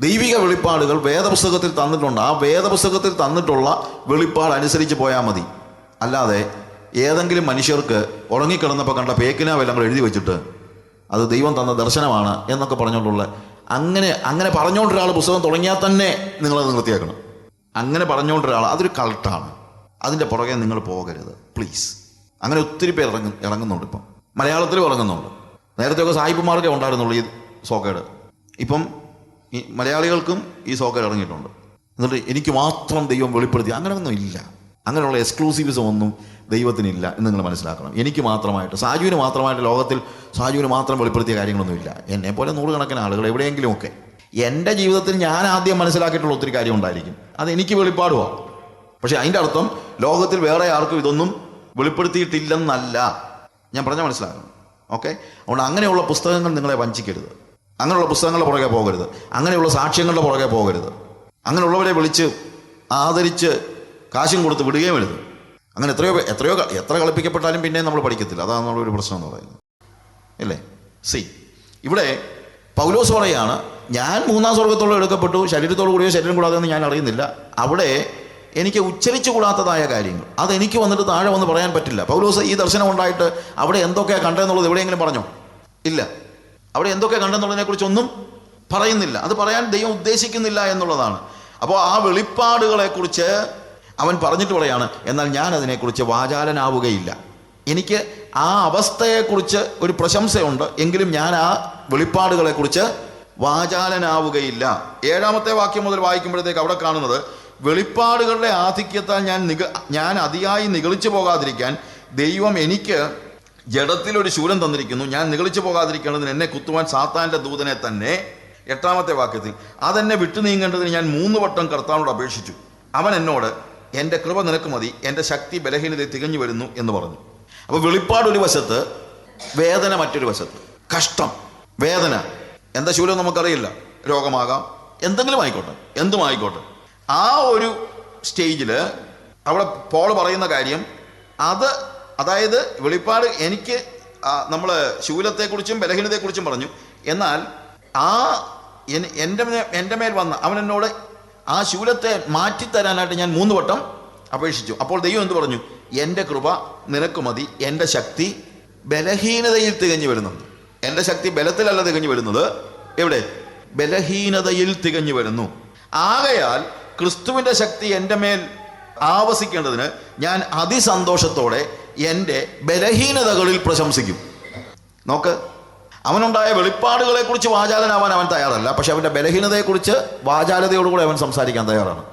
ദൈവിക വെളിപ്പാടുകൾ വേദപുസ്തകത്തിൽ തന്നിട്ടുണ്ട്. ആ വേദപുസ്തകത്തിൽ തന്നിട്ടുള്ള വെളിപ്പാട് അനുസരിച്ച് പോയാൽ മതി. അല്ലാതെ ഏതെങ്കിലും മനുഷ്യർക്ക് ഉറങ്ങിക്കിടന്നപ്പോൾ കണ്ട പേക്കിനാ വല്ലങ്ങൾ എഴുതി വെച്ചിട്ട് അത് ദൈവം തന്ന ദർശനമാണ് എന്നൊക്കെ പറഞ്ഞുകൊണ്ടുള്ള അങ്ങനെ അങ്ങനെ പറഞ്ഞുകൊണ്ടൊരാൾ പുസ്തകം തുടങ്ങിയാൽ തന്നെ നിങ്ങളത് നിർത്തിയാക്കണം. അങ്ങനെ പറഞ്ഞുകൊണ്ടൊരാൾ അതൊരു കൾട്ടാണ്. അതിന്റെ പുറകെ നിങ്ങൾ പോകരുത്. പ്ലീസ്. അങ്ങനെ ഒത്തിരി പേർ ഇറങ്ങും ഇറങ്ങുന്നുണ്ട് ഇപ്പം. മലയാളത്തിലും ഇറങ്ങുന്നുണ്ട്. നേരത്തെയൊക്കെ സായിപ്പുമാർക്കേ ഉണ്ടായിരുന്നുള്ളൂ ഈ സോക്കേട്. ഇപ്പം ഈ മലയാളികൾക്കും ഈ സോക്കർ ഇറങ്ങിയിട്ടുണ്ട്. എന്നിട്ട് എനിക്ക് മാത്രം ദൈവം വെളിപ്പെടുത്തി അങ്ങനെയൊന്നും ഇല്ല. അങ്ങനെയുള്ള എക്സ്ക്ലൂസീവിസം ഒന്നും ദൈവത്തിനില്ല എന്ന് നിങ്ങൾ മനസ്സിലാക്കണം. എനിക്ക് മാത്രമായിട്ട് സാജുവിന് മാത്രമായിട്ട് ലോകത്തിൽ സാജുവിന് മാത്രം വെളിപ്പെടുത്തിയ കാര്യങ്ങളൊന്നുമില്ല എന്നെ പോലെ നൂറുകണക്കിന് ആളുകൾ എവിടെയെങ്കിലും ഒക്കെ. എന്റെ ജീവിതത്തിൽ ഞാൻ ആദ്യം മനസ്സിലാക്കിയിട്ടുള്ള ഒത്തിരി കാര്യം ഉണ്ടായിരിക്കും. അത് എനിക്ക് വെളിപ്പാടുമാണ് പക്ഷേ അതിന്റെ അർത്ഥം ലോകത്തിൽ വേറെ ആർക്കും ഇതൊന്നും വെളിപ്പെടുത്തിയിട്ടില്ലെന്നല്ല. ഞാൻ പറഞ്ഞാൽ മനസ്സിലാക്കണം. ഓക്കെ? അതുകൊണ്ട് അങ്ങനെയുള്ള പുസ്തകങ്ങൾ നിങ്ങളെ വഞ്ചിക്കരുത്. അങ്ങനെയുള്ള പുസ്തകങ്ങളുടെ പുറകെ പോകരുത്. അങ്ങനെയുള്ള സാക്ഷ്യങ്ങളുടെ പുറകെ പോകരുത്. അങ്ങനെയുള്ളവരെ വിളിച്ച് ആദരിച്ച് കാശും കൊടുത്ത് വിടുകയും വരുത് അങ്ങനെ എത്രയോ എത്രയോ എത്ര കളിപ്പിക്കപ്പെട്ടാലും പിന്നെ നമ്മൾ പഠിക്കത്തില്ല. അതാണ് നമ്മുടെ ഒരു പ്രശ്നം എന്ന് പറയുന്നത്. അല്ലേ സി. ഇവിടെ പൗലോസ് പറയാണ് ഞാൻ മൂന്നാം സ്വർഗത്തോളം എടുക്കപ്പെട്ടു. ശരീരത്തോടു കൂടിയോ ശരീരം കൂടാതെ എന്ന് ഞാൻ അറിയുന്നില്ല. അവിടെ എനിക്ക് ഉച്ചരിച്ചു കൂടാത്തതായ കാര്യങ്ങൾ. അതെനിക്ക് വന്നിട്ട് താഴെ വന്ന് പറയാൻ പറ്റില്ല. പൗലോസ് ഈ ദർശനം ഉണ്ടായിട്ട് അവിടെ എന്തൊക്കെയാണ് കണ്ടതെന്നുള്ളത് എവിടെയെങ്കിലും പറഞ്ഞോ? ഇല്ല. അവിടെ എന്തൊക്കെ കണ്ടെന്നുള്ളതിനെ കുറിച്ചൊന്നും പറയുന്നില്ല. അത് പറയാൻ ദൈവം ഉദ്ദേശിക്കുന്നില്ല എന്നുള്ളതാണ്. അപ്പോൾ ആ വെളിപ്പാടുകളെ കുറിച്ച് അവൻ പറഞ്ഞിട്ട് പറയാണ് എന്നാൽ ഞാൻ അതിനെക്കുറിച്ച് വാചാലനാവുകയില്ല. എനിക്ക് ആ അവസ്ഥയെക്കുറിച്ച് ഒരു പ്രശംസയുണ്ട്. എങ്കിലും ഞാൻ ആ വെളിപ്പാടുകളെക്കുറിച്ച് വാചാലനാവുകയില്ല. ഏഴാമത്തെ വാക്യം മുതൽ വായിക്കുമ്പോഴത്തേക്ക് അവിടെ കാണുന്നത് വെളിപ്പാടുകളുടെ ആധിക്യത്താൽ ഞാൻ നിക ഞാൻ അതിയായി നിഗളിച്ചു പോകാതിരിക്കാൻ ദൈവം എനിക്ക് ജഡത്തിലൊരു ശൂലം തന്നിരിക്കുന്നു. ഞാൻ നിഗളിച്ചു പോകാതിരിക്കേണ്ടതിന് എന്നെ കുത്തുവാൻ സാത്താന്റെ ദൂതനെ തന്നെ എട്ടാമത്തെ വാക്യത്തിൽ അതെന്നെ വിട്ടു നീങ്ങേണ്ടതിന് ഞാൻ മൂന്ന് വട്ടം കർത്താവിനോട് അപേക്ഷിച്ചു. അവൻ എന്നോട് എന്റെ കൃപ നിനക്ക് മതി എന്റെ ശക്തി ബലഹീനത തികഞ്ഞു വരുന്നു എന്ന് പറഞ്ഞു. അപ്പോൾ വെളിപ്പാട് ഒരു വശത്ത് വേദന മറ്റൊരു വശത്ത്. കഷ്ടം വേദന. എന്താ ശൂലം നമുക്കറിയില്ല. രോഗമാകാം. എന്തെങ്കിലും ആയിക്കോട്ടെ എന്തും ആയിക്കോട്ടെ. ആ ഒരു സ്റ്റേജിൽ അവിടെ പോൾ പറയുന്ന കാര്യം അത് അതായത് വെളിപ്പാട് എനിക്ക് നമ്മൾ ശൂലത്തെക്കുറിച്ചും ബലഹീനതയെക്കുറിച്ചും പറഞ്ഞു. എന്നാൽ ആ എൻ- എന്റെ എന്റെ മേൽ വന്ന അവൻ എന്നോട് ആ ശൂലത്തെ മാറ്റിത്തരാനായിട്ട് ഞാൻ മൂന്ന് വട്ടം അപേക്ഷിച്ചു. അപ്പോൾ ദൈവം എന്ത് പറഞ്ഞു? എന്റെ കൃപ നിനക്ക് മതി എന്റെ ശക്തി ബലഹീനതയിൽ തികഞ്ഞു വരുന്നുണ്ട്. എന്റെ ശക്തി ബലത്തിലല്ല തികഞ്ഞു വരുന്നത്. എവിടെ? ബലഹീനതയിൽ തികഞ്ഞു വരുന്നു. ആകയാൽ ക്രിസ്തുവിന്റെ ശക്തി എന്റെ മേൽ ആവസിക്കേണ്ടതിന് ഞാൻ അതിസന്തോഷത്തോടെ എന്റെ ബലഹീനതകളിൽ പ്രശംസിക്കും. നോക്ക് അവനുണ്ടായ വെളിപ്പാടുകളെ കുറിച്ച് വാചാലനാവാൻ അവൻ തയ്യാറല്ല പക്ഷെ അവന്റെ ബലഹീനതയെക്കുറിച്ച് വാചാലതയോടുകൂടി അവൻ സംസാരിക്കാൻ തയ്യാറാണ്.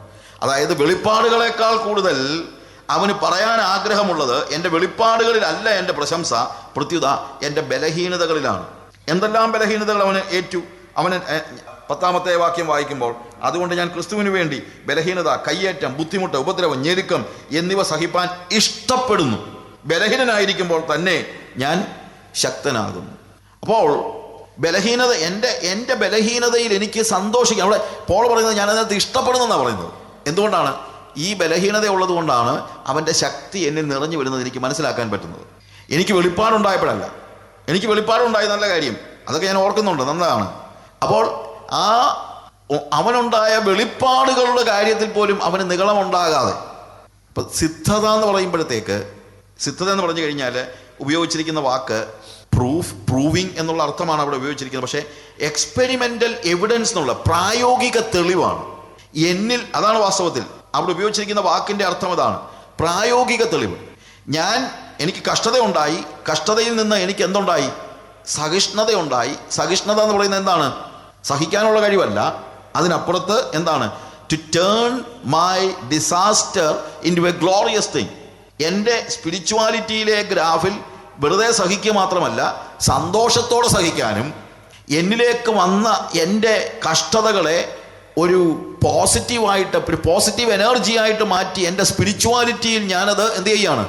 അതായത് വെളിപ്പാടുകളെക്കാൾ കൂടുതൽ അവന് പറയാൻ ആഗ്രഹമുള്ളത് എന്റെ വെളിപ്പാടുകളിലല്ല എന്റെ പ്രശംസ പ്രത്യുത എന്റെ ബലഹീനതകളിലാണ്. എന്തെല്ലാം ബലഹീനതകൾ അവന് ഏറ്റു? അവന് പത്താമത്തെ വാക്യം വായിക്കുമ്പോൾ അതുകൊണ്ട് ഞാൻ ക്രിസ്തുവിന് വേണ്ടി ബലഹീനത കയ്യേറ്റം ബുദ്ധിമുട്ട് ഉപദ്രവം ഞെരുക്കം എന്നിവ സഹിപ്പാൻ ഇഷ്ടപ്പെടുന്നു. ബലഹീനനായിരിക്കുമ്പോൾ തന്നെ ഞാൻ ശക്തനാകുന്നു. അപ്പോൾ ബലഹീനത എന്റെ എന്റെ ബലഹീനതയിൽ എനിക്ക് സന്തോഷിക്കാം അവിടെ പോൾ പറയുന്നത് ഞാൻ അതിനകത്ത് ഇഷ്ടപ്പെടുന്നെന്നാണ് പറയുന്നത്. എന്തുകൊണ്ടാണ്? ഈ ബലഹീനത ഉള്ളത് കൊണ്ടാണ് അവന്റെ ശക്തി എന്നിൽ നിറഞ്ഞു വരുന്നത് എനിക്ക് മനസ്സിലാക്കാൻ പറ്റുന്നത്. എനിക്ക് വെളിപ്പാടുണ്ടായപ്പോഴല്ല. എനിക്ക് വെളിപ്പാടുണ്ടായ നല്ല കാര്യം. അതൊക്കെ ഞാൻ ഓർക്കുന്നുണ്ട്. നല്ലതാണ് അപ്പോൾ ആ അവനുണ്ടായ വെളിപ്പാടുകളുടെ കാര്യത്തിൽ പോലും അവന് നികളമുണ്ടാകാതെ ഇപ്പം സിദ്ധത എന്ന് പറയുമ്പോഴത്തേക്ക് സിദ്ധത എന്ന് പറഞ്ഞു കഴിഞ്ഞാൽ ഉപയോഗിച്ചിരിക്കുന്ന വാക്ക് പ്രൂഫ് പ്രൂവിങ് എന്നുള്ള അർത്ഥമാണ് അവിടെ ഉപയോഗിച്ചിരിക്കുന്നത്. പക്ഷേ എക്സ്പെരിമെന്റൽ എവിഡൻസ് എന്നുള്ള പ്രായോഗിക തെളിവാണ്. എന്നിൽ അതാണ് വാസ്തവത്തിൽ അവിടെ ഉപയോഗിച്ചിരിക്കുന്ന വാക്കിന്റെ അർത്ഥം അതാണ്. പ്രായോഗിക തെളിവ്. ഞാൻ എനിക്ക് കഷ്ടത ഉണ്ടായി കഷ്ടതയിൽ നിന്ന് എനിക്ക് എന്തുണ്ടായി? സഹിഷ്ണുത ഉണ്ടായി സഹിഷ്ണുത എന്ന് പറയുന്നത് എന്താണ്? സഹിക്കാനുള്ള കഴിവല്ല. അതിനപ്പുറത്ത് എന്താണ്? To turn my disaster into a glorious thing എന്റെ സ്പിരിച്വാലിറ്റിയിലെ ഗ്രാഫിൽ വെറുതെ സഹിക്കുക മാത്രമല്ല സന്തോഷത്തോടെ സഹിക്കാനും എന്നിലേക്ക് വന്ന എന്റെ കഷ്ടതകളെ ഒരു പോസിറ്റീവായിട്ട് ഒരു പോസിറ്റീവ് എനർജി ആയിട്ട് മാറ്റി എന്റെ സ്പിരിച്വാലിറ്റിയിൽ ഞാനത് എന്ത് ചെയ്യുകയാണ്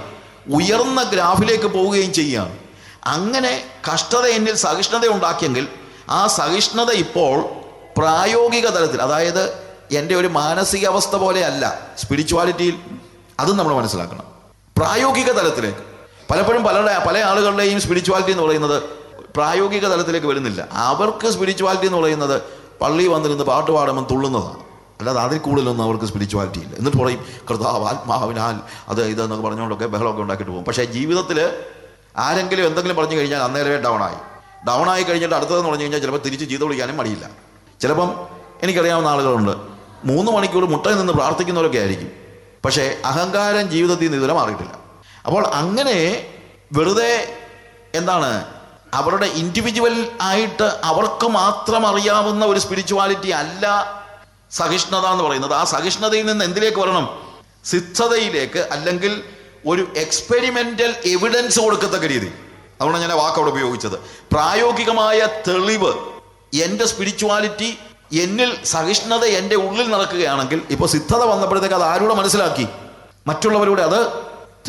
ഉയർന്ന ഗ്രാഫിലേക്ക് പോവുകയും ചെയ്യുകയാണ് അങ്ങനെ കഷ്ടത എന്നിൽ സഹിഷ്ണുത ഉണ്ടാക്കിയെങ്കിൽ ആ സഹിഷ്ണുത ഇപ്പോൾ പ്രായോഗിക തലത്തിൽ അതായത് എന്റെ ഒരു മാനസികാവസ്ഥ പോലെയല്ല സ്പിരിച്വാലിറ്റിയിൽ അതും നമ്മൾ മനസ്സിലാക്കണം. പ്രായോഗിക തലത്തിലേക്ക്. പലപ്പോഴും പലരുടെ പല ആളുകളുടെയും സ്പിരിച്വാലിറ്റി എന്ന് പറയുന്നത് പ്രായോഗിക തലത്തിലേക്ക് വരുന്നില്ല. അവർക്ക് സ്പിരിച്വാലിറ്റി എന്ന് പറയുന്നത് പള്ളി വന്നിരുന്ന് പാട്ട് പാടുമ്പോൾ തുള്ളുന്നതാണ്. അല്ലാതെ അതിൽ കൂടുതലൊന്നും അവർക്ക് സ്പിരിച്വാലിറ്റി ഇല്ല. എന്നിട്ട് പറയും കർത്താവ് ആത്മാവിനാൽ അത് ഇതെന്നൊക്കെ പറഞ്ഞുകൊണ്ടൊക്കെ ബഹളമൊക്കെ ഉണ്ടാക്കിയിട്ട് പോകും. പക്ഷേ ജീവിതത്തിൽ ആരെങ്കിലും എന്തെങ്കിലും പറഞ്ഞു കഴിഞ്ഞാൽ അന്നേരമേ ഡൗൺ ആയി. ഡൗൺ ആയി കഴിഞ്ഞിട്ട് അടുത്തതെന്ന് പറഞ്ഞു കഴിഞ്ഞാൽ ചിലപ്പോൾ തിരിച്ച് ജീവിതം വിളിക്കാനും മടിയില്ല. ചിലപ്പം എനിക്കറിയാവുന്ന ആളുകളുണ്ട്. മൂന്ന് മണിക്കൂർ മുട്ടയിൽ നിന്ന് പ്രാർത്ഥിക്കുന്നവരൊക്കെ ആയിരിക്കും. പക്ഷേ അഹങ്കാരം ജീവിതത്തിൽ നിന്ന് ഇതുവരെ മാറിയിട്ടില്ല. അപ്പോൾ അങ്ങനെ വെറുതെ എന്താണ് അവരുടെ ഇൻഡിവിജ്വൽ ആയിട്ട് അവർക്ക് മാത്രം അറിയാവുന്ന ഒരു സ്പിരിച്വാലിറ്റി അല്ല സഹിഷ്ണുത എന്ന് പറയുന്നത്. ആ സഹിഷ്ണുതയിൽ നിന്ന് എന്തിലേക്ക് വരണം? സിദ്ധതയിലേക്ക് അല്ലെങ്കിൽ ഒരു എക്സ്പെരിമെന്റൽ എവിഡൻസ് കൊടുക്കത്തക്ക രീതി. അതുകൊണ്ടാണ് ഞാൻ വാക്ക് അവിടെ ഉപയോഗിച്ചത്. പ്രായോഗികമായ തെളിവ് എന്റെ സ്പിരിച്വാലിറ്റി എന്നിൽ സഹിഷ്ണുത എന്റെ ഉള്ളിൽ നടക്കുകയാണെങ്കിൽ ഇപ്പോൾ സിദ്ധത വന്നപ്പോഴത്തേക്ക് അത് ആരൂടെ മനസ്സിലാക്കി? മറ്റുള്ളവരുടെ അത്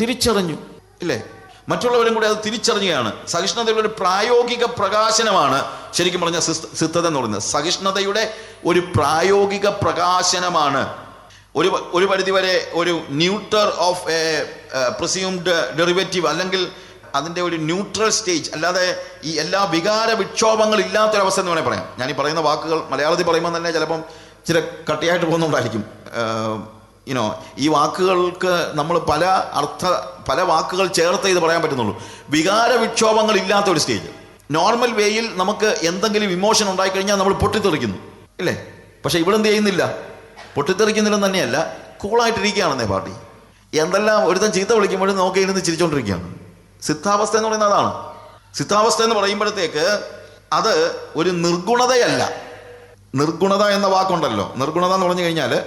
തിരിച്ചറിഞ്ഞു. ഇല്ലേ? മറ്റുള്ളവരും കൂടെ അത് തിരിച്ചറിഞ്ഞുകയാണ്. സഹിഷ്ണുതയുടെ ഒരു പ്രായോഗിക പ്രകാശനമാണ് ശരിക്കും പറഞ്ഞ സിദ്ധത എന്ന് പറയുന്നത്. സഹിഷ്ണുതയുടെ ഒരു പ്രായോഗിക പ്രകാശനമാണ്. ഒരു ഒരു പരിധിവരെ ഒരു neuter of a presumed derivative അല്ലെങ്കിൽ അതിന്റെ ഒരു ന്യൂട്രൽ സ്റ്റേജ് അല്ലാതെ ഈ എല്ലാ വികാര വിക്ഷോഭങ്ങൾ ഇല്ലാത്തൊരവസ്ഥ എന്ന് വേണേൽ പറയാം. ഞാൻ ഈ പറയുന്ന വാക്കുകൾ മലയാളത്തിൽ പറയുമ്പോൾ തന്നെ ചിലപ്പം ചില കട്ടിയായിട്ട് പോകുന്നുണ്ടായിരിക്കും യുനോ ഈ വാക്കുകൾക്ക് നമ്മൾ പല അർത്ഥ പല വാക്കുകൾ ചേർത്ത് ഇത് പറയാൻ പറ്റുന്നുള്ളൂ. വികാര വിക്ഷോഭങ്ങൾ ഇല്ലാത്ത ഒരു സ്റ്റേജ് നോർമൽ വേയിൽ നമുക്ക് എന്തെങ്കിലും ഇമോഷൻ ഉണ്ടായിക്കഴിഞ്ഞാൽ നമ്മൾ പൊട്ടിത്തെറിക്കുന്നു. ഇല്ലേ? പക്ഷെ ഇവിടെ എന്ത് ചെയ്യുന്നില്ല? പൊട്ടിത്തെറിക്കുന്നില്ലെന്ന് തന്നെയല്ല കൂളായിട്ടിരിക്കുകയാണെന്നേ പാർട്ടി എന്തെല്ലാം ഒരുത്തൻ ചീത്ത വിളിക്കുമ്പോഴും നോക്കി ഇരുന്ന് ചിരിച്ചോണ്ടിരിക്കുകയാണ്. സിദ്ധാവസ്ഥ എന്ന് പറയുന്നത് അതാണ്. സിദ്ധാവസ്ഥ എന്ന് പറയുമ്പോഴത്തേക്ക് അത് ഒരു നിർഗുണതയല്ല. നിർഗുണത എന്ന വാക്കുണ്ടല്ലോ. നിർഗുണത എന്ന് പറഞ്ഞു കഴിഞ്ഞാൽ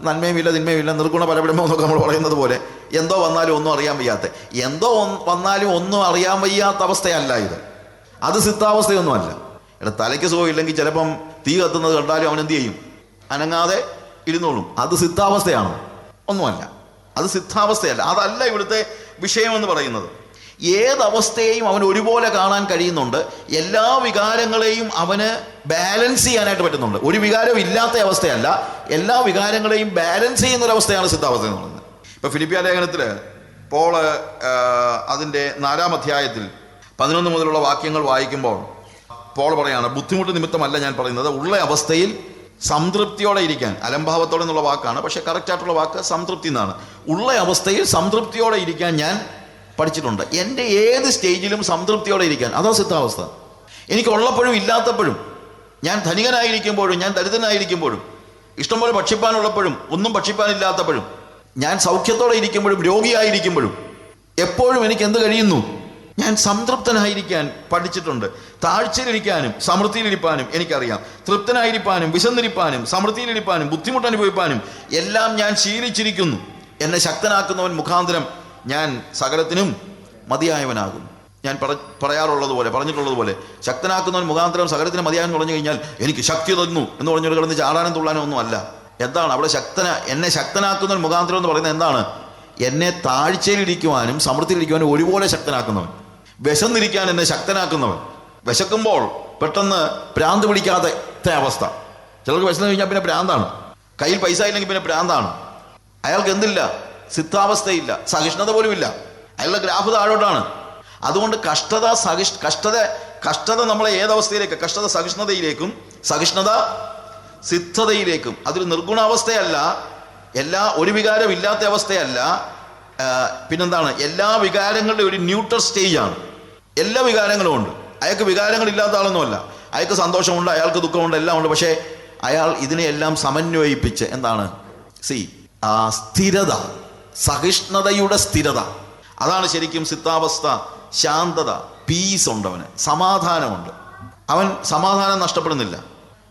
നന്മയുമില്ല തിന്മയുമില്ല നിർഗുണ പരബ്രഹ്മം എന്നൊക്കെ നമ്മൾ പറയുന്നത് പോലെ എന്തോ വന്നാലും ഒന്നും അറിയാൻ വയ്യാത്ത. എന്തോ വന്നാലും ഒന്നും അറിയാൻ വയ്യാത്ത അവസ്ഥയല്ല ഇത്. അത് സിദ്ധാവസ്ഥയൊന്നുമല്ല. ഇവിടെ തലയ്ക്ക് സുഖമില്ലെങ്കിൽ ചിലപ്പം തീ കത്തുന്നത് കണ്ടാലും അവൻ എന്ത് ചെയ്യും? അനങ്ങാതെ ഇരുന്നോളും. അത് സിദ്ധാവസ്ഥയാണ്. ഒന്നുമല്ല. അത് സിദ്ധാവസ്ഥയല്ല. അതല്ല ഇവിടുത്തെ വിഷയമെന്ന് പറയുന്നത്. ഏതവസ്ഥയെയും അവൻ ഒരുപോലെ കാണാൻ കഴിയുന്നുണ്ട്. എല്ലാ വികാരങ്ങളെയും അവന് ബാലൻസ് ചെയ്യാനായിട്ട് പറ്റുന്നുണ്ട്. ഒരു വികാരവും ഇല്ലാത്ത അവസ്ഥയല്ല. എല്ലാ വികാരങ്ങളെയും ബാലൻസ് ചെയ്യുന്ന ഒരു അവസ്ഥയാണ് സിദ്ധാവസ്ഥ എന്ന് പറയുന്നത്. ഇപ്പൊ ഫിലിപ്പിയ ലേഖനത്തിൽ പോൾ അതിന്റെ നാലാം അധ്യായത്തിൽ പതിനൊന്ന് മുതലുള്ള വാക്യങ്ങൾ വായിക്കുമ്പോൾ പോൾ പറയാണ് ബുദ്ധിമുട്ട് നിമിത്തമല്ല ഞാൻ പറയുന്നത്. ഉള്ള അവസ്ഥയിൽ സംതൃപ്തിയോടെ ഇരിക്കാൻ അലംഭാവത്തോടെ എന്നുള്ള വാക്കാണ്. പക്ഷേ കറക്റ്റായിട്ടുള്ള വാക്ക് സംതൃപ്തി എന്നാണ്. ഉള്ള അവസ്ഥയിൽ സംതൃപ്തിയോടെ ഇരിക്കാൻ ഞാൻ പഠിച്ചിട്ടുണ്ട്. എന്റെ ഏത് സ്റ്റേജിലും സംതൃപ്തിയോടെ ഇരിക്കാൻ. അതാ സിദ്ധാവസ്ഥ. എനിക്കുള്ളപ്പോഴും ഇല്ലാത്തപ്പോഴും ഞാൻ ധനികനായിരിക്കുമ്പോഴും ഞാൻ ദരിദ്രനായിരിക്കുമ്പോഴും ഇഷ്ടംപോലെ ഭക്ഷിപ്പാനുള്ളപ്പോഴും ഒന്നും ഭക്ഷിപ്പാനില്ലാത്തപ്പോഴും ഞാൻ സൗഖ്യത്തോടെ ഇരിക്കുമ്പോഴും രോഗിയായിരിക്കുമ്പോഴും എപ്പോഴും എനിക്ക് എന്ത് കഴിയുന്നു? ഞാൻ സംതൃപ്തനായിരിക്കാൻ പഠിച്ചിട്ടുണ്ട്. താഴ്ചയിലിരിക്കാനും സമൃദ്ധിയിലിരിപ്പാനും എനിക്കറിയാം. തൃപ്തനായിരിക്കാനും വിശന്നിരിപ്പാനും സമൃദ്ധിയിലിരിപ്പാനും ബുദ്ധിമുട്ട് അനുഭവിപ്പാനും എല്ലാം ഞാൻ ശീലിച്ചിരിക്കുന്നു. എന്നെ ശക്തനാക്കുന്നവൻ മുഖാന്തരം ഞാൻ സകലത്തിനും മതിയായവനാകും ഞാൻ പറ പറയാറുള്ളത് പോലെ പറഞ്ഞിട്ടുള്ളത് പോലെ ശക്തനാക്കുന്നവൻ മുഖാന്തരം സകലത്തിന് മതിയായെന്ന് പറഞ്ഞു കഴിഞ്ഞാൽ എനിക്ക് ശക്തി തന്നു എന്ന് പറഞ്ഞൊരു കിടന്ന് ചാടാനും തുള്ളാനും ഒന്നും അല്ല. എന്താണ് അവിടെ ശക്തന എന്നെ ശക്തനാക്കുന്നവൻ മുഖാന്തരം എന്ന് പറയുന്നത് എന്താണ്? എന്നെ താഴ്ചയിലിരിക്കുവാനും സമൃദ്ധിയിലിരിക്കുവാനും ഒരുപോലെ ശക്തനാക്കുന്നവൻ. വിശന്നിരിക്കാൻ എന്നെ ശക്തനാക്കുന്നവൻ. വിശക്കുമ്പോൾ പെട്ടെന്ന് ഭ്രാന്ത് പിടിക്കാത്ത അവസ്ഥ. ചിലർക്ക് വിശന്ന് കഴിഞ്ഞാൽ പിന്നെ പ്രാന്താണ് കയ്യിൽ പൈസ ഇല്ലെങ്കിൽ പിന്നെ പ്രാന്താണ് അയാൾക്ക് എന്തില്ല? സിദ്ധാവസ്ഥയില്ല. സഹിഷ്ണുത പോലും ഇല്ല അയാളുടെ ഗ്രാഫ് താഴോട്ടാണ്. അതുകൊണ്ട് കഷ്ടത സഹിഷ് കഷ്ടത കഷ്ടത നമ്മളെ ഏതവസ്ഥയിലേക്ക്? കഷ്ടത സഹിഷ്ണുതയിലേക്കും സഹിഷ്ണുത സിദ്ധതയിലേക്കും. അതൊരു നിർഗുണാവസ്ഥയല്ല. എല്ലാ ഒരു വികാരം ഇല്ലാത്ത അവസ്ഥയല്ല. പിന്നെന്താണ്? എല്ലാ വികാരങ്ങളുടെ ഒരു ന്യൂട്രൽ സ്റ്റേജാണ് എല്ലാ വികാരങ്ങളും ഉണ്ട്. അയാൾക്ക് വികാരങ്ങളില്ലാത്ത ആളൊന്നുമല്ല. അയാൾക്ക് സന്തോഷമുണ്ട് അയാൾക്ക് ദുഃഖമുണ്ട് എല്ലാം ഉണ്ട്. പക്ഷേ അയാൾ ഇതിനെയെല്ലാം സമന്വയിപ്പിച്ച് എന്താണ്? സി ആ സ്ഥിരത സഹിഷ്ണുതയുടെ സ്ഥിരത. അതാണ് ശരിക്കും സിദ്ധാവസ്ഥ. ശാന്തത പീസ് ഉണ്ട് അവന്. സമാധാനമുണ്ട്. അവൻ സമാധാനം നഷ്ടപ്പെടുന്നില്ല.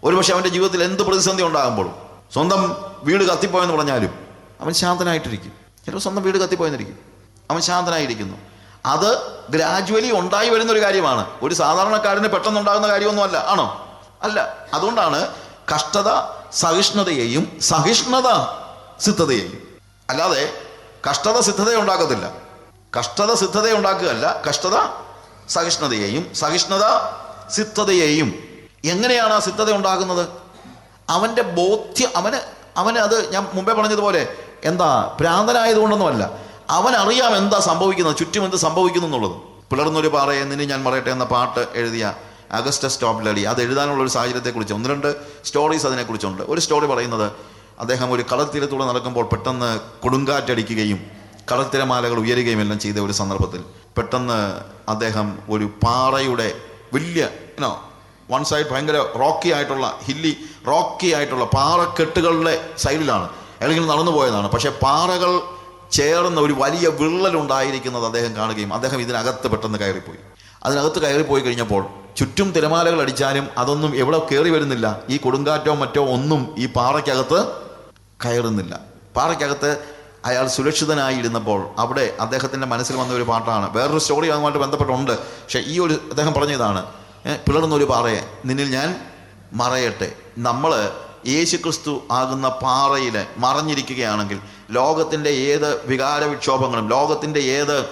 ഒരുപക്ഷെ അവന്റെ ജീവിതത്തിൽ എന്ത് പ്രതിസന്ധി ഉണ്ടാകുമ്പോഴും സ്വന്തം വീട് കത്തിപ്പോയെന്ന് പറഞ്ഞാലും അവൻ ശാന്തനായിട്ടിരിക്കും. ചിലപ്പോൾ സ്വന്തം വീട് കത്തിപ്പോയെന്നിരിക്കും. അവൻ ശാന്തനായിരിക്കുന്നു. അത് ഗ്രാജുവലി ഉണ്ടായി വരുന്ന ഒരു കാര്യമാണ്. ഒരു സാധാരണക്കാരന് പെട്ടെന്നുണ്ടാകുന്ന കാര്യമൊന്നുമല്ല. ആണോ? അല്ല. അതുകൊണ്ടാണ് കഷ്ടത സഹിഷ്ണുതയെയും സഹിഷ്ണുത സിദ്ധതയെയും. അല്ലാതെ കഷ്ടത സിദ്ധത ഉണ്ടാക്കത്തില്ല. കഷ്ടത സിദ്ധത ഉണ്ടാക്കുകയല്ല കഷ്ടത സഹിഷ്ണുതയെയും സഹിഷ്ണുത സിദ്ധതയെയും. എങ്ങനെയാണ് ആ സിദ്ധത ഉണ്ടാകുന്നത്? അവന്റെ ബോധ്യം അവന് അവന് അത് ഞാൻ മുമ്പേ പറഞ്ഞതുപോലെ എന്താ ഭ്രാന്തനായതുകൊണ്ടൊന്നുമല്ല അവൻ അറിയാം എന്താ സംഭവിക്കുന്നത് ചുറ്റും എന്ത് സംഭവിക്കുന്നു എന്നുള്ളത്. പിളർന്നൊരു പാറയെ നിന്നെ ഞാൻ പറയട്ടെ എന്ന പാട്ട് എഴുതിയ അഗസ്റ്റസ് ടോപ്ലഡി അത് എഴുതാനുള്ള ഒരു സാഹചര്യത്തെക്കുറിച്ച് ഒന്ന് രണ്ട് സ്റ്റോറീസ് അതിനെക്കുറിച്ചുണ്ട്. ഒരു സ്റ്റോറി പറയുന്നത് അദ്ദേഹം ഒരു കടൽത്തീരത്തൂടെ നടക്കുമ്പോൾ പെട്ടെന്ന് കൊടുങ്കാറ്റടിക്കുകയും കടൽത്തിരമാലകൾ ഉയരുകയും എല്ലാം ചെയ്ത ഒരു സന്ദർഭത്തിൽ പെട്ടെന്ന് അദ്ദേഹം ഒരു പാറയുടെ വലിയ ഇനോ വൺ സൈഡ് ഭയങ്കര റോക്കി ആയിട്ടുള്ള ഹില്ലി റോക്കി ആയിട്ടുള്ള പാറക്കെട്ടുകളുടെ സൈഡിലാണ് അല്ലെങ്കിൽ നടന്നു പോയതാണ് പക്ഷേ പാറകൾ ചേർന്ന ഒരു വലിയ വിള്ളലുണ്ടായിരിക്കുന്നത് അദ്ദേഹം കാണുകയും അദ്ദേഹം ഇതിനകത്ത് പെട്ടെന്ന് കയറിപ്പോയി. അതിനകത്ത് കയറിപ്പോയി കഴിഞ്ഞപ്പോൾ ചുറ്റും തിരമാലകൾ അടിച്ചാലും അതൊന്നും എവിടെ കയറി വരുന്നില്ല. ഈ കൊടുങ്കാറ്റോ മറ്റോ ഒന്നും ഈ പാറയ്ക്കകത്ത് കയറുന്നില്ല. പാറയ്ക്കകത്ത് അയാൾ സുരക്ഷിതനായി ഇരുന്നപ്പോൾ അവിടെ അദ്ദേഹത്തിന്റെ മനസ്സിൽ വന്ന ഒരു പാട്ടാണ്. വേറൊരു സ്റ്റോറി അതുമായിട്ട് ബന്ധപ്പെട്ടുണ്ട്. പക്ഷേ ഈ ഒരു അദ്ദേഹം പറഞ്ഞതാണ് പിളർന്നൊരു പാറയെ നിന്നിൽ ഞാൻ മറയട്ടെ. നമ്മൾ യേശുക്രിസ്തു ആകുന്ന പാറയിൽ മറഞ്ഞിരിക്കുകയാണെങ്കിൽ ലോകത്തിന്റെ ഏത് വികാര വിക്ഷോഭങ്ങളും ലോകത്തിന്റെ ഏത്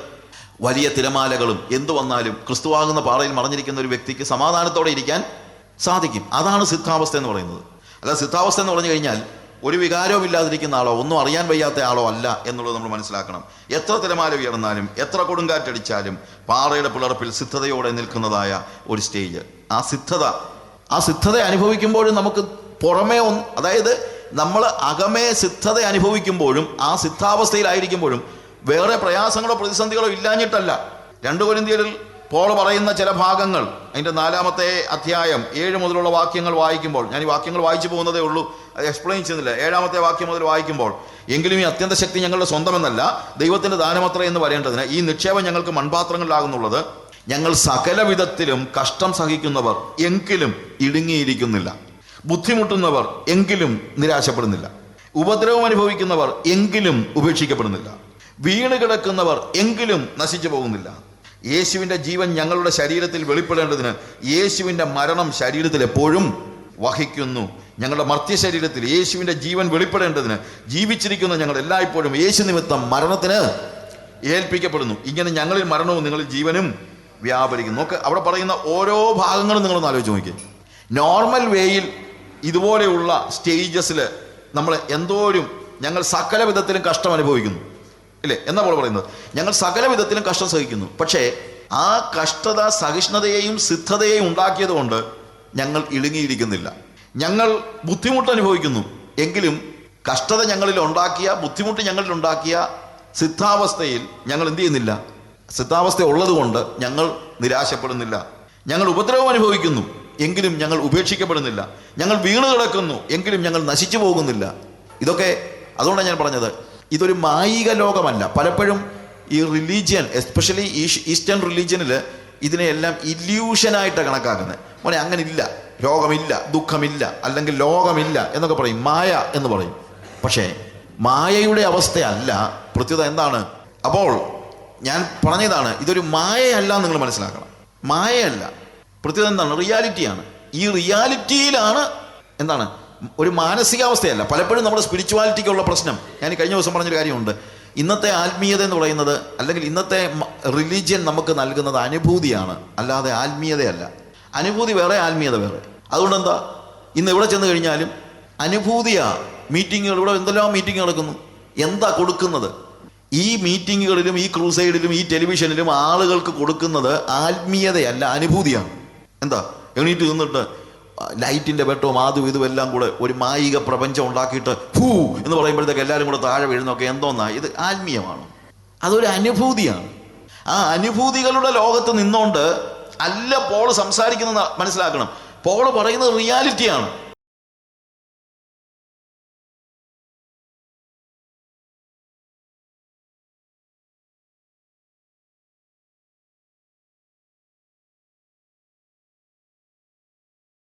വലിയ തിരമാലകളും എന്തു വന്നാലും ക്രിസ്തുവാകുന്ന പാറയിൽ മറഞ്ഞിരിക്കുന്ന ഒരു വ്യക്തിക്ക് സമാധാനത്തോടെ ഇരിക്കാൻ സാധിക്കും. അതാണ് സിദ്ധാവസ്ഥ എന്ന് പറയുന്നത്. അല്ല സിദ്ധാവസ്ഥ എന്ന് പറഞ്ഞു കഴിഞ്ഞാൽ ഒരു വികാരവും ഇല്ലാതിരിക്കുന്ന ആളോ ഒന്നും അറിയാൻ വയ്യാത്ത ആളോ അല്ല എന്നുള്ളത് നമ്മൾ മനസ്സിലാക്കണം. എത്ര തിരമാല ഉയർന്നാലും എത്ര കൊടുങ്കാറ്റടിച്ചാലും പാറയുടെ പിളർപ്പിൽ സിദ്ധതയോടെ നിൽക്കുന്നതായ ഒരു സ്റ്റേജ് ആ സിദ്ധത ആ സിദ്ധത അനുഭവിക്കുമ്പോഴും നമുക്ക് പുറമേ ഒന്ന് അതായത് നമ്മൾ അകമേ സിദ്ധത അനുഭവിക്കുമ്പോഴും ആ സിദ്ധാവസ്ഥയിലായിരിക്കുമ്പോഴും വേറെ പ്രയാസങ്ങളോ പ്രതിസന്ധികളോ ഇല്ലാഞ്ഞിട്ടല്ല. രണ്ടു കൊരിന്തിയരിൽ പോൾ പറയുന്ന ചില ഭാഗങ്ങൾ അതിന്റെ നാലാമത്തെ അധ്യായം ഏഴ് മുതലുള്ള വാക്യങ്ങൾ വായിക്കുമ്പോൾ ഞാൻ ഈ വാക്യങ്ങൾ വായിച്ചു പോകുന്നതേ ഉള്ളൂ അത് എക്സ്പ്ലെയിൻ ചെയ്യുന്നില്ല. ഏഴാമത്തെ വാക്യം മുതൽ വായിക്കുമ്പോൾ എങ്കിലും ഈ അത്യന്ത ശക്തി ഞങ്ങളുടെ സ്വന്തമെന്നല്ല ദൈവത്തിന്റെ ദാനമത്ര എന്ന് പറയേണ്ടതിന് ഈ നിക്ഷേപം ഞങ്ങൾക്ക് മൺപാത്രങ്ങളിലാകുന്നുള്ളത്. ഞങ്ങൾ സകല വിധത്തിലും കഷ്ടം സഹിക്കുന്നവർ എങ്കിലും ഇടുങ്ങിയിരിക്കുന്നില്ല. ബുദ്ധിമുട്ടുന്നവർ എങ്കിലും നിരാശപ്പെടുന്നില്ല. ഉപദ്രവം അനുഭവിക്കുന്നവർ എങ്കിലും ഉപേക്ഷിക്കപ്പെടുന്നില്ല. വീണ് കിടക്കുന്നവർ എങ്കിലും നശിച്ചു പോകുന്നില്ല. യേശുവിന്റെ ജീവൻ ഞങ്ങളുടെ ശരീരത്തിൽ വെളിപ്പെടേണ്ടതിന് യേശുവിന്റെ മരണം ശരീരത്തിൽ എപ്പോഴും വഹിക്കുന്നു. ഞങ്ങളുടെ മർത്യ ശരീരത്തിൽ യേശുവിന്റെ ജീവൻ വെളിപ്പെടേണ്ടതിന് ജീവിച്ചിരിക്കുന്ന ഞങ്ങൾ എല്ലായ്പ്പോഴും യേശു നിമിത്തം മരണത്തിന് ഏൽപ്പിക്കപ്പെടുന്നു. ഇങ്ങനെ ഞങ്ങളിൽ മരണവും നിങ്ങളിൽ ജീവനും വ്യാപരിക്കുന്നു. നോക്ക് അവിടെ പറയുന്ന ഓരോ ഭാഗങ്ങളും നിങ്ങളൊന്ന് ആലോചിച്ച് നോക്കി നോർമൽ വേയിൽ ഇതുപോലെയുള്ള സ്റ്റേജസിൽ നമ്മൾ എന്തോരും ഞങ്ങൾ സകല വിധത്തിലും കഷ്ടം അനുഭവിക്കുന്നു. ഇല്ലേ? എന്നാ പോലെ പറയുന്നത്? ഞങ്ങൾ സകല വിധത്തിലും കഷ്ടം സഹിക്കുന്നു. പക്ഷേ ആ കഷ്ടത സഹിഷ്ണുതയെയും സിദ്ധതയെയും ഉണ്ടാക്കിയതുകൊണ്ട് ഞങ്ങൾ ഇടുങ്ങിയിരിക്കുന്നില്ല. ഞങ്ങൾ ബുദ്ധിമുട്ട് അനുഭവിക്കുന്നു. എങ്കിലും കഷ്ടത ഞങ്ങളിൽ ഉണ്ടാക്കിയ ബുദ്ധിമുട്ട് ഞങ്ങളിൽ ഉണ്ടാക്കിയ സിദ്ധാവസ്ഥയിൽ ഞങ്ങൾ എന്ത് ചെയ്യുന്നില്ല? സിദ്ധാവസ്ഥ ഉള്ളതുകൊണ്ട് ഞങ്ങൾ നിരാശപ്പെടുന്നില്ല. ഞങ്ങൾ ഉപദ്രവം അനുഭവിക്കുന്നു. എങ്കിലും ഞങ്ങൾ ഉപേക്ഷിക്കപ്പെടുന്നില്ല. ഞങ്ങൾ വീണ് കിടക്കുന്നു എങ്കിലും ഞങ്ങൾ നശിച്ചു പോകുന്നില്ല. ഇതൊക്കെ അതുകൊണ്ടാണ് ഞാൻ പറഞ്ഞത്. ഇതൊരു മായിക ലോകമല്ല. പലപ്പോഴും ഈ റിലീജിയൻ എസ്പെഷ്യലി ഈസ്റ്റേൺ റിലീജിയനിൽ ഇതിനെയെല്ലാം ഇല്യൂഷനായിട്ട് കണക്കാക്കുന്നത്. മോനെ അങ്ങനെ ഇല്ല രോഗമില്ല ദുഃഖമില്ല അല്ലെങ്കിൽ ലോകമില്ല എന്നൊക്കെ പറയും. മായ എന്ന് പറയും. പക്ഷേ മായയുടെ അവസ്ഥയല്ല. പ്രത്യുത എന്താണ്? അപ്പോൾ ഞാൻ പറഞ്ഞതാണ് ഇതൊരു മായയല്ല നിങ്ങൾ മനസ്സിലാക്കണം. മായയല്ല. പ്രത്യേകത എന്താണ്? റിയാലിറ്റിയാണ്. ഈ റിയാലിറ്റിയിലാണ് എന്താണ്? ഒരു മാനസികാവസ്ഥയല്ല. പലപ്പോഴും നമ്മുടെ സ്പിരിച്വാലിറ്റിക്കുള്ള പ്രശ്നം. ഞാൻ കഴിഞ്ഞ ദിവസം പറഞ്ഞൊരു കാര്യമുണ്ട്. ഇന്നത്തെ ആത്മീയത എന്ന് പറയുന്നത് അല്ലെങ്കിൽ ഇന്നത്തെ റിലീജിയൻ നമുക്ക് നൽകുന്നത് അനുഭൂതിയാണ്. അല്ലാതെ ആത്മീയതയല്ല. അനുഭൂതി വേറെ ആത്മീയത വേറെ. അതുകൊണ്ട് എന്താ ഇന്ന് എവിടെ ചെന്ന് കഴിഞ്ഞാലും അനുഭൂതിയാ. മീറ്റിങ്ങുകൾ ഇവിടെ എന്തെല്ലാം മീറ്റിംഗ് നടക്കുന്നു? എന്താ കൊടുക്കുന്നത്? ഈ മീറ്റിങ്ങുകളിലും ഈ ക്രൂസൈഡിലും ഈ ടെലിവിഷനിലും ആളുകൾക്ക് കൊടുക്കുന്നത് ആത്മീയതയല്ല അനുഭൂതിയാണ്. എന്താ? എണീറ്റ് നിന്നിട്ട് ലൈറ്റിന്റെ വെട്ടവും അതും ഇതും എല്ലാം കൂടെ ഒരു മായിക പ്രപഞ്ചം ഉണ്ടാക്കിയിട്ട് ഹൂ എന്ന് പറയുമ്പോഴത്തേക്ക് എല്ലാവരും കൂടെ താഴെ വീഴുന്നൊക്കെ എന്തോന്നാ? ഇത് ആത്മീയമാണ്. അതൊരു അനുഭൂതിയാണ്. ആ അനുഭൂതികളുടെ ലോകത്ത് നിന്നുകൊണ്ട് അല്ല പോൾ സംസാരിക്കുന്നത് മനസ്സിലാക്കണം. പോൾ പറയുന്നത് റിയാലിറ്റിയാണ്.